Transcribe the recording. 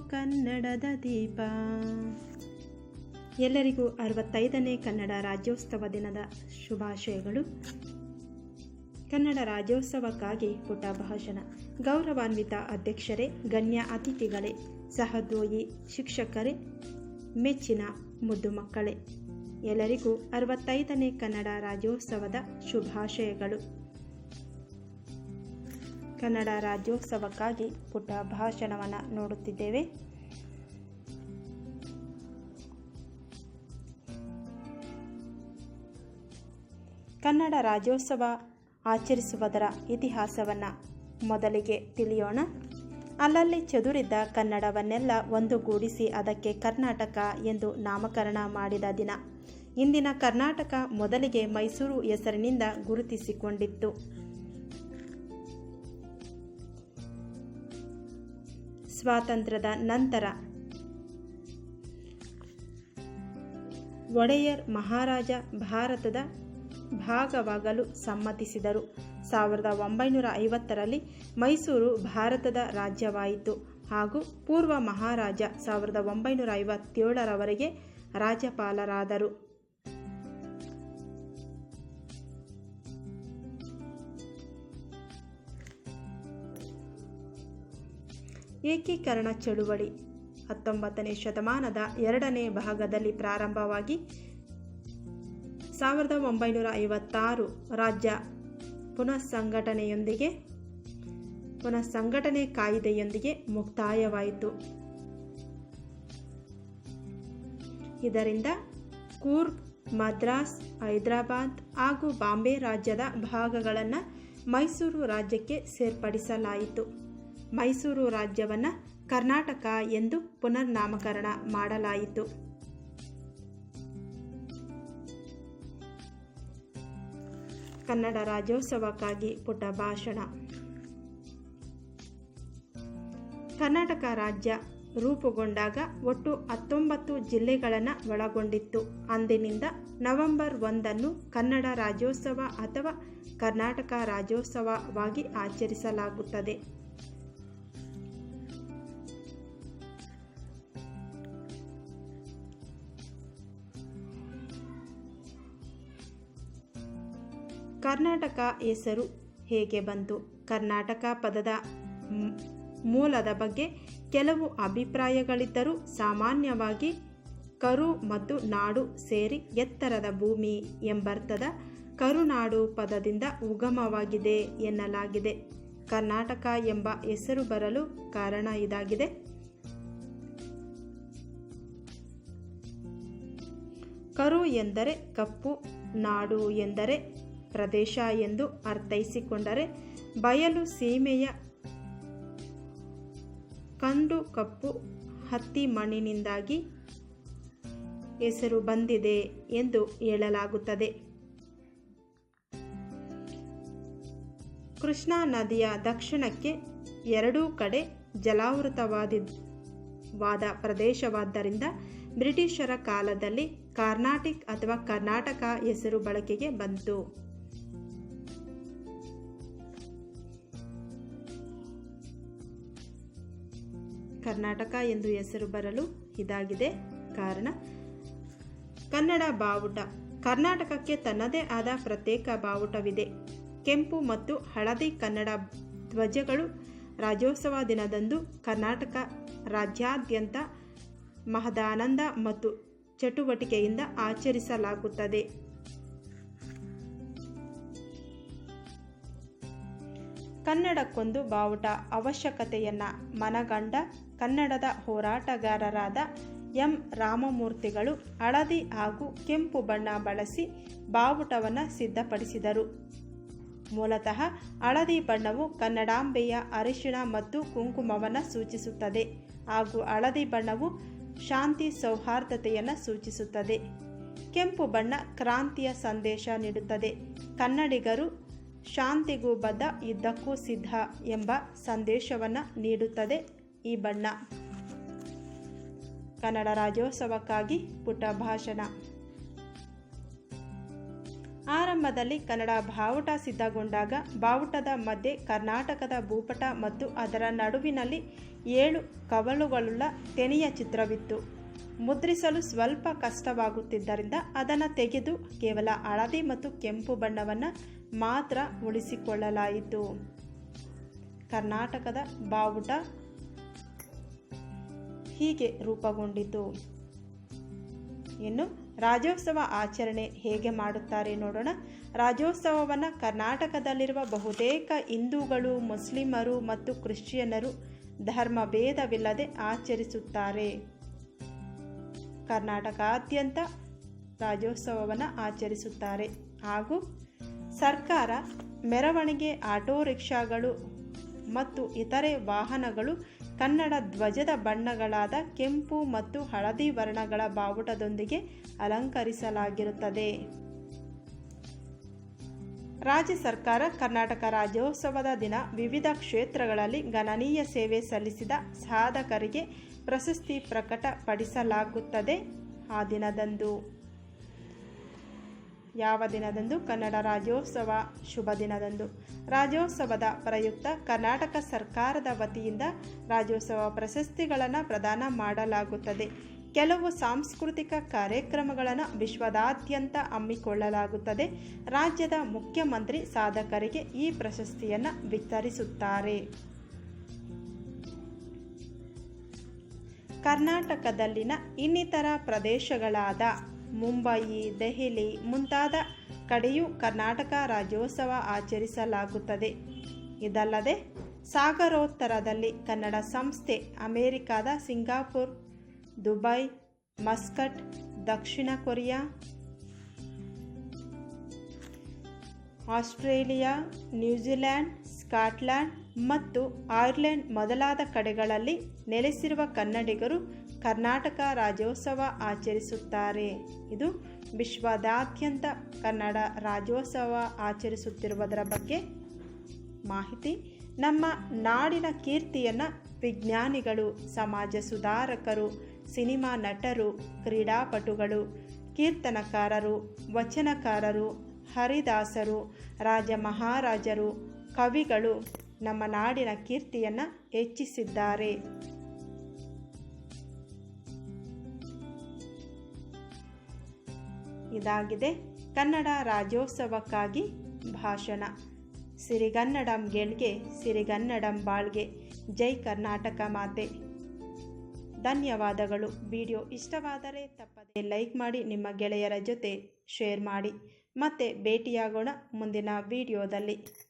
ಕನ್ನಡದ ದೀಪ. ಎಲ್ಲರಿಗೂ ಅರವತ್ತೈದನೇ ಕನ್ನಡ ರಾಜ್ಯೋತ್ಸವ ದಿನದ ಶುಭಾಶಯಗಳು. ಕನ್ನಡ ರಾಜ್ಯೋತ್ಸವಕ್ಕಾಗಿ ಪುಟ ಭಾಷಣ. ಗೌರವಾನ್ವಿತ ಅಧ್ಯಕ್ಷರೇ, ಗಣ್ಯ ಅತಿಥಿಗಳೇ ಸಹದ್ರೋಯಿ ಶಿಕ್ಷಕರೇ, ಮೆಚ್ಚಿನ ಮುದ್ದು ಮಕ್ಕಳೇ. ಎಲ್ಲರಿಗೂ ಅರವತ್ತೈದನೇ ಕನ್ನಡ ರಾಜ್ಯೋತ್ಸವದ ಶುಭಾಶಯಗಳು. ಕನ್ನಡ ರಾಜ್ಯೋತ್ಸವಕ್ಕಾಗಿ ಪುಟ್ಟ ಭಾಷಣವನ್ನು ನೋಡುತ್ತಿದ್ದೇವೆ. ಕನ್ನಡ ರಾಜ್ಯೋತ್ಸವ ಆಚರಿಸುವುದರ ಇತಿಹಾಸವನ್ನು ಮೊದಲಿಗೆ ತಿಳಿಯೋಣ. ಅಲ್ಲಲ್ಲಿ ಚದುರಿದ್ದ ಕನ್ನಡವನ್ನೆಲ್ಲ ಒಂದುಗೂಡಿಸಿ ಅದಕ್ಕೆ ಕರ್ನಾಟಕ ಎಂದು ನಾಮಕರಣ ಮಾಡಿದ ದಿನ. ಇಂದಿನ ಕರ್ನಾಟಕ ಮೊದಲಿಗೆ ಮೈಸೂರು ಹೆಸರಿನಿಂದ ಗುರುತಿಸಿಕೊಂಡಿತ್ತು. ಸ್ವಾತಂತ್ರ್ಯದ ನಂತರ ಒಡೆಯರ್ ಮಹಾರಾಜ ಭಾರತದ ಭಾಗವಾಗಲು ಸಮ್ಮತಿಸಿದರು. ಸಾವಿರದ ಒಂಬೈನೂರ ಐವತ್ತರಲ್ಲಿ ಮೈಸೂರು ಭಾರತದ ರಾಜ್ಯವಾಯಿತು ಹಾಗೂ ಪೂರ್ವ ಮಹಾರಾಜ ಸಾವಿರದ ಒಂಬೈನೂರ ಐವತ್ತೇಳರವರೆಗೆ ರಾಜ್ಯಪಾಲರಾದರು. ಏಕೀಕರಣ ಚಳುವಳಿ. ಹತ್ತೊಂಬತ್ತನೇ ಶತಮಾನದ ಎರಡನೇ ಭಾಗದಲ್ಲಿ ಪ್ರಾರಂಭವಾಗಿ ಸಾವಿರದ ಒಂಬೈನೂರ ಐವತ್ತಾರು ರಾಜ್ಯ ಪುನಃಸಂಘಟನೆಯೊಂದಿಗೆ, ಪುನಃಸಂಘಟನೆ ಕಾಯಿದೆಯೊಂದಿಗೆ ಮುಕ್ತಾಯವಾಯಿತು. ಇದರಿಂದ ಕೂರ್ಗ್, ಮದ್ರಾಸ್, ಹೈದರಾಬಾದ್ ಹಾಗೂ ಬಾಂಬೆ ರಾಜ್ಯದ ಭಾಗಗಳನ್ನು ಮೈಸೂರು ರಾಜ್ಯಕ್ಕೆ ಸೇರ್ಪಡಿಸಲಾಯಿತು. ಮೈಸೂರು ರಾಜ್ಯವನ್ನು ಕರ್ನಾಟಕ ಎಂದು ಪುನರ್ನಾಮಕರಣ ಮಾಡಲಾಯಿತು. ಕನ್ನಡ ರಾಜ್ಯೋತ್ಸವಕ್ಕಾಗಿ ಪುಟ ಭಾಷಣ. ಕರ್ನಾಟಕ ರಾಜ್ಯ ರೂಪುಗೊಂಡಾಗ ಒಟ್ಟು ಹತ್ತೊಂಬತ್ತು ಜಿಲ್ಲೆಗಳನ್ನು ಒಳಗೊಂಡಿತ್ತು. ಅಂದಿನಿಂದ ನವೆಂಬರ್ ಒಂದನ್ನು ಕನ್ನಡ ರಾಜ್ಯೋತ್ಸವ ಅಥವಾ ಕರ್ನಾಟಕ ರಾಜ್ಯೋತ್ಸವವಾಗಿ ಆಚರಿಸಲಾಗುತ್ತದೆ. ಕರ್ನಾಟಕ ಹೆಸರು ಹೇಗೆ ಬಂತು? ಕರ್ನಾಟಕ ಪದದ ಮೂಲದ ಬಗ್ಗೆ ಕೆಲವು ಅಭಿಪ್ರಾಯಗಳಿದ್ದರೂ ಸಾಮಾನ್ಯವಾಗಿ ಕರು ಮತ್ತು ನಾಡು ಸೇರಿ ಎತ್ತರದ ಭೂಮಿ ಎಂಬರ್ಥದ ಕರುನಾಡು ಪದದಿಂದ ಉಗಮವಾಗಿದೆ ಎನ್ನಲಾಗಿದೆ. ಕರ್ನಾಟಕ ಎಂಬ ಹೆಸರು ಬರಲು ಕಾರಣ ಇದಾಗಿದೆ. ಕರು ಎಂದರೆ ಕಪ್ಪು, ನಾಡು ಎಂದರೆ ಪ್ರದೇಶ ಎಂದು ಅರ್ಥೈಸಿಕೊಂಡರೆ ಬಯಲು ಸೀಮೆಯ ಕಂಡು ಕಪ್ಪು ಹತ್ತಿ ಮಣ್ಣಿನಿಂದಾಗಿ ಹೆಸರು ಬಂದಿದೆ ಎಂದು ಹೇಳಲಾಗುತ್ತದೆ. ಕೃಷ್ಣಾ ನದಿಯ ದಕ್ಷಿಣಕ್ಕೆ ಎರಡೂ ಕಡೆ ಜಲಾವೃತವಾದ ಪ್ರದೇಶವಾದ್ದರಿಂದ ಬ್ರಿಟಿಷರ ಕಾಲದಲ್ಲಿ ಕಾರ್ನಾಟಿಕ್ ಅಥವಾ ಕರ್ನಾಟಕ ಹೆಸರು ಬಳಕೆಗೆ ಬಂತು. ಕರ್ನಾಟಕ ಎಂದು ಹೆಸರು ಬರಲು ಇದಾಗಿದೆ ಕಾರಣ. ಕನ್ನಡ ಬಾವುಟ. ಕರ್ನಾಟಕಕ್ಕೆ ತನ್ನದೇ ಆದ ಪ್ರತ್ಯೇಕ ಬಾವುಟವಿದೆ. ಕೆಂಪು ಮತ್ತು ಹಳದಿ ಕನ್ನಡ ಧ್ವಜಗಳು ರಾಜ್ಯೋತ್ಸವ ದಿನದಂದು ಕರ್ನಾಟಕ ರಾಜ್ಯಾದ್ಯಂತ ಮಹದಾನಂದ ಮತ್ತು ಚಟುವಟಿಕೆಯಿಂದ ಆಚರಿಸಲಾಗುತ್ತದೆ. ಕನ್ನಡಕ್ಕೊಂದು ಬಾವುಟ ಅವಶ್ಯಕತೆಯನ್ನು ಮನಗಂಡ ಕನ್ನಡದ ಹೋರಾಟಗಾರರಾದ ಎಂ ರಾಮಮೂರ್ತಿಗಳು ಹಳದಿ ಹಾಗೂ ಕೆಂಪು ಬಣ್ಣ ಬಳಸಿ ಬಾವುಟವನ್ನು ಸಿದ್ಧಪಡಿಸಿದರು. ಮೂಲತಃ ಹಳದಿ ಬಣ್ಣವು ಕನ್ನಡಾಂಬೆಯ ಅರಿಶಿಣ ಮತ್ತು ಕುಂಕುಮವನ್ನು ಸೂಚಿಸುತ್ತದೆ ಹಾಗೂ ಹಳದಿ ಬಣ್ಣವು ಶಾಂತಿ ಸೌಹಾರ್ದತೆಯನ್ನು ಸೂಚಿಸುತ್ತದೆ. ಕೆಂಪು ಬಣ್ಣ ಕ್ರಾಂತಿಯ ಸಂದೇಶ ನೀಡುತ್ತದೆ. ಕನ್ನಡಿಗರು ಶಾಂತಿಗೂ ಬದ್ಧ ಯುದ್ಧಕ್ಕೂ ಸಿದ್ಧ ಎಂಬ ಸಂದೇಶವನ್ನು ನೀಡುತ್ತದೆ ಈ ಬಣ್ಣ. ಕನ್ನಡ ರಾಜ್ಯೋತ್ಸವಕ್ಕಾಗಿ ಪುಟ ಭಾಷಣ. ಆರಂಭದಲ್ಲಿ ಕನ್ನಡ ಬಾವುಟ ಸಿದ್ಧಗೊಂಡಾಗ ಬಾವುಟದ ಮಧ್ಯೆ ಕರ್ನಾಟಕದ ಭೂಪಟ ಮತ್ತು ಅದರ ನಡುವಿನಲ್ಲಿ ಏಳು ಕವಲುಗಳುಳ್ಳ ತೆನೆಯ ಚಿತ್ರವಿತ್ತು. ಮುದ್ರಿಸಲು ಸ್ವಲ್ಪ ಕಷ್ಟವಾಗುತ್ತಿದ್ದರಿಂದ ಅದನ್ನು ತೆಗೆದು ಕೇವಲ ಹಳದಿ ಮತ್ತು ಕೆಂಪು ಬಣ್ಣವನ್ನು ಮಾತ್ರ ಉಳಿಸಿಕೊಳ್ಳಲಾಯಿತು. ಕರ್ನಾಟಕದ ಬಾವುಟ ಹೀಗೆ ರೂಪುಗೊಂಡಿತು. ಇನ್ನು ರಾಜ್ಯೋತ್ಸವ ಆಚರಣೆ ಹೇಗೆ ಮಾಡುತ್ತಾರೆ ನೋಡೋಣ. ರಾಜ್ಯೋತ್ಸವವನ್ನು ಕರ್ನಾಟಕದಲ್ಲಿರುವ ಬಹುತೇಕ ಹಿಂದೂಗಳು, ಮುಸ್ಲಿಮರು ಮತ್ತು ಕ್ರಿಶ್ಚಿಯನ್ನರು ಧರ್ಮ ಭೇದವಿಲ್ಲದೆ ಆಚರಿಸುತ್ತಾರೆ. ಕರ್ನಾಟಕಾದ್ಯಂತ ರಾಜ್ಯೋತ್ಸವವನ್ನು ಆಚರಿಸುತ್ತಾರೆ. ಹಾಗೂ ಸರ್ಕಾರ ಮೆರವಣಿಗೆ, ಆಟೋ ರಿಕ್ಷಾಗಳು ಮತ್ತು ಇತರೆ ವಾಹನಗಳು ಕನ್ನಡ ಧ್ವಜದ ಬಣ್ಣಗಳಾದ ಕೆಂಪು ಮತ್ತು ಹಳದಿ ವರ್ಣಗಳ ಬಾವುಟದೊಂದಿಗೆ ಅಲಂಕರಿಸಲಾಗಿರುತ್ತದೆ. ರಾಜ್ಯ ಸರ್ಕಾರ ಕರ್ನಾಟಕ ರಾಜ್ಯೋತ್ಸವದ ದಿನ ವಿವಿಧ ಕ್ಷೇತ್ರಗಳಲ್ಲಿ ಗಣನೀಯ ಸೇವೆ ಸಲ್ಲಿಸಿದ ಸಾಧಕರಿಗೆ ಪ್ರಶಸ್ತಿ ಪ್ರಕಟಪಡಿಸಲಾಗುತ್ತದೆ. ಆ ದಿನದಂದು, ಯಾವ ದಿನದಂದು? ಕನ್ನಡ ರಾಜ್ಯೋತ್ಸವ ಶುಭ ದಿನದಂದು. ರಾಜ್ಯೋತ್ಸವದ ಪ್ರಯುಕ್ತ ಕರ್ನಾಟಕ ಸರ್ಕಾರದ ವತಿಯಿಂದ ರಾಜ್ಯೋತ್ಸವ ಪ್ರಶಸ್ತಿಗಳನ್ನು ಪ್ರದಾನ ಮಾಡಲಾಗುತ್ತದೆ. ಕೆಲವು ಸಾಂಸ್ಕೃತಿಕ ಕಾರ್ಯಕ್ರಮಗಳನ್ನು ವಿಶ್ವದಾದ್ಯಂತ ಹಮ್ಮಿಕೊಳ್ಳಲಾಗುತ್ತದೆ. ರಾಜ್ಯದ ಮುಖ್ಯಮಂತ್ರಿ ಸಾಧಕರಿಗೆ ಈ ಪ್ರಶಸ್ತಿಯನ್ನು ವಿತರಿಸುತ್ತಾರೆ. ಕರ್ನಾಟಕದಲ್ಲಿನ ಇನ್ನಿತರ ಪ್ರದೇಶಗಳಾದ ಮುಂಬಯಿ ದೆಹಲಿ ಮುಂತಾದ ಕಡೆಯೂ ಕರ್ನಾಟಕ ರಾಜ್ಯೋತ್ಸವ ಆಚರಿಸಲಾಗುತ್ತದೆ. ಇದಲ್ಲದೆ ಸಾಗರೋತ್ತರದಲ್ಲಿ ಕನ್ನಡ ಸಂಸ್ಥೆ ಅಮೆರಿಕಾದ ಸಿಂಗಾಪುರ್, ದುಬೈ, ಮಸ್ಕಟ್, ದಕ್ಷಿಣ Korea, Australia, New Zealand, Scotland ಮತ್ತು ಐರ್ಲೆಂಡ್ ಮೊದಲಾದ ಕಡೆಗಳಲ್ಲಿ ನೆಲೆಸಿರುವ ಕನ್ನಡಿಗರು ಕರ್ನಾಟಕ ರಾಜ್ಯೋತ್ಸವ ಆಚರಿಸುತ್ತಾರೆ. ಇದು ವಿಶ್ವದಾದ್ಯಂತ ಕನ್ನಡ ರಾಜ್ಯೋತ್ಸವ ಆಚರಿಸುತ್ತಿರುವುದರ ಬಗ್ಗೆ ಮಾಹಿತಿ. ನಮ್ಮ ನಾಡಿನ ಕೀರ್ತಿಯನ್ನು ವಿಜ್ಞಾನಿಗಳು, ಸಮಾಜ ಸುಧಾರಕರು, ಸಿನಿಮಾ ನಟರು, ಕ್ರೀಡಾಪಟುಗಳು, ಕೀರ್ತನಕಾರರು, ವಚನಕಾರರು, ಹರಿದಾಸರು, ರಾಜ ಮಹಾರಾಜರು, ಕವಿಗಳು ನಮ್ಮ ನಾಡಿನ ಕೀರ್ತಿಯನ್ನು ಹೆಚ್ಚಿಸಿದ್ದಾರೆ. ಇದಾಗಿದೆ ಕನ್ನಡ ರಾಜ್ಯೋತ್ಸವಕ್ಕಾಗಿ ಭಾಷಣ. ಸಿರಿಗನ್ನಡಂ ಗೆಲ್ಗೆ ಸಿರಿಗನ್ನಡಂ ಬಾಳ್ಗೆ. ಜೈ ಕರ್ನಾಟಕ ಮಾತೆ. ಧನ್ಯವಾದಗಳು. ವಿಡಿಯೋ ಇಷ್ಟವಾದರೆ ತಪ್ಪದೆ ಲೈಕ್ ಮಾಡಿ, ನಿಮ್ಮ ಗೆಳೆಯರ ಜೊತೆ ಶೇರ್ ಮಾಡಿ. ಮತ್ತೆ ಭೇಟಿಯಾಗೋಣ ಮುಂದಿನ ವಿಡಿಯೋದಲ್ಲಿ.